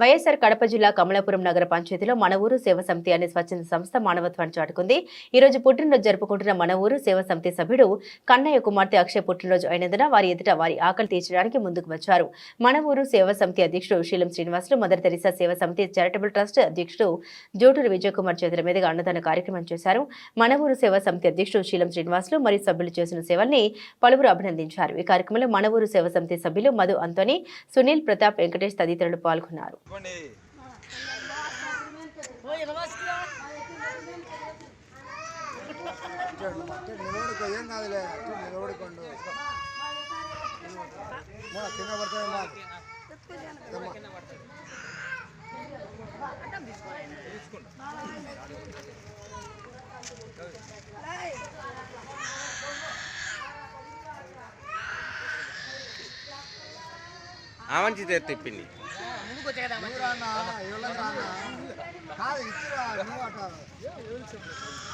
వైఎస్సార్ కడప జిల్లా కమలాపురం నగర పంచాయతీలో మన ఊరు సేవ సమితి అనే స్వచ్ఛంద సంస్థ మానవత్వాన్ని చాటుకుంది. ఈ రోజు పుట్టినరోజు జరుపుకుంటున్న మన ఊరు సేవ సమితి సభ్యుడు కన్నయ్య కుమార్తె అక్షయ్ పుట్టినరోజు అయినందున వారి ఎదుట వారి ఆకలి తీర్చడానికి ముందుకు వచ్చారు. మన ఊరు సేవ సమితి అధ్యక్షుడు శీలం శ్రీనివాసులు మదర్ తెరిసా సేవ సమితి చారిటబుల్ ట్రస్ట్ అధ్యక్షుడు జోటూరు విజయకుమార్ చేతుల మీదుగా అన్నదాన కార్యక్రమం చేశారు. మన ఊరు సేవ సమితి అధ్యక్షుడు శీలం శ్రీనివాసులు మరియు సభ్యులు చేసిన సేవల్ని పలువురు అభినందించారు. ఈ కార్యక్రమంలో మన ఊరు సేవ సమితి సభ్యులు మధు అంతోని సునీల్ ప్రతాప్ వెంకటేష్ తదితరులు పాల్గొన్నారు. ఇవ్వండి నిలబడుకో ఏం కాదులే నిలబడుకోండు కింద పడుతుంది మాకు ఆ మంచి తెప్పింది. నువ్వు రానా ఎవరికి రానా కాదు ఇచ్చిరా నువ్వు అట్లా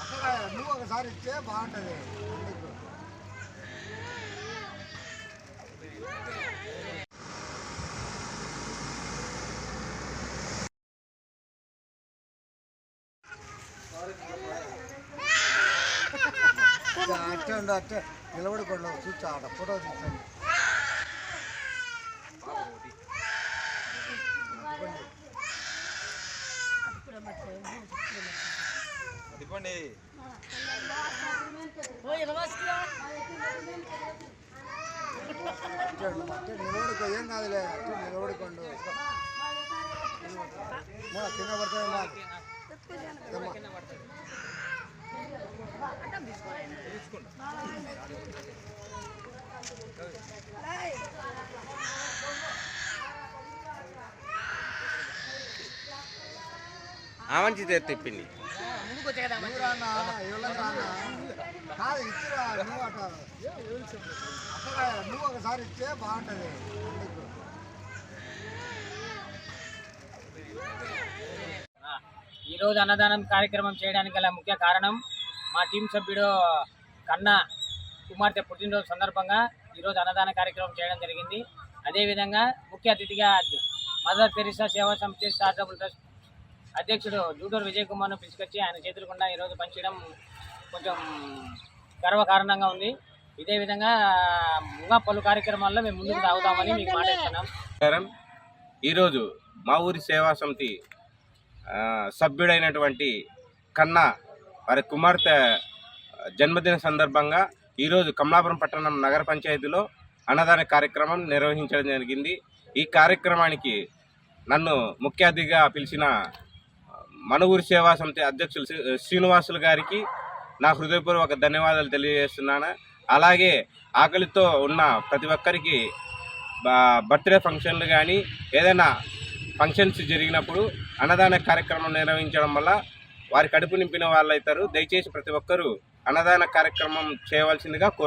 అక్కడ నువ్వు ఒకసారి ఇచ్చే బాగుంటుంది అందుకు అట్టే ఉండు అట్టే నిలబడుకోండు చూచా ఆడ ఫోటో తీసండి చెప్పండి. నిలబడుకో ఏం కాదులే నిలబడుకోండు కింద పడుతుంది ఆ మంచిది తెప్పింది నువ్వు రానా ఎవరికి రానా? కాదు ఇచ్చిరా నువ్వు అట్లా. అక్కడ నువ్వు ఒకసారి ఇచ్చే బాగుంటుంది. ఈరోజు అన్నదానం కార్యక్రమం చేయడానికి గల ముఖ్య కారణం మా టీం సభ్యుడు కన్నా కుమార్తె పుట్టినరోజు సందర్భంగా ఈరోజు అన్నదాన కార్యక్రమం చేయడం జరిగింది. అదేవిధంగా ముఖ్య అతిథిగా మదర్ తెరిసా సేవా సమితి స్టార్టబుల్ ట్రస్ట్ అధ్యక్షుడు జూటూరు విజయ్ కుమార్ను పిలుచుకొచ్చి ఆయన చేతులు గుండా ఈరోజు పనిచేయడం కొంచెం గర్వకారణంగా ఉంది. ఇదే విధంగా ఇంకా పలు కార్యక్రమాల్లో మేము ముందుకు సాగుతామని మీకు మాట్లాడుతున్నాం ఈరోజు మా ఊరి సేవా సమితి సభ్యుడైనటువంటి కన్నా వారి కుమార్తె జన్మదిన సందర్భంగా ఈరోజు కమలాపురం పట్టణం నగర పంచాయతీలో అన్నదాన కార్యక్రమం నిర్వహించడం జరిగింది. ఈ కార్యక్రమానికి నన్ను ముఖ్య అతిథిగా పిలిచిన మన సేవా సమితి అధ్యక్షులు శ్రీ- శ్రీనివాసులు గారికి నా హృదయపూర్వక ధన్యవాదాలు తెలియజేస్తున్నాను. అలాగే ఆకలితో ఉన్న ప్రతి ఒక్కరికి బర్త్డే ఫంక్షన్లు కానీ ఏదైనా ఫంక్షన్స్ జరిగినప్పుడు అన్నదాన కార్యక్రమం నిర్వహించడం వల్ల వారి కడుపు నింపిన వాళ్ళు అవుతారు దయచేసి ప్రతి ఒక్కరూ అన్నదాన కార్యక్రమం చేయవలసిందిగా కోరుతున్నాను.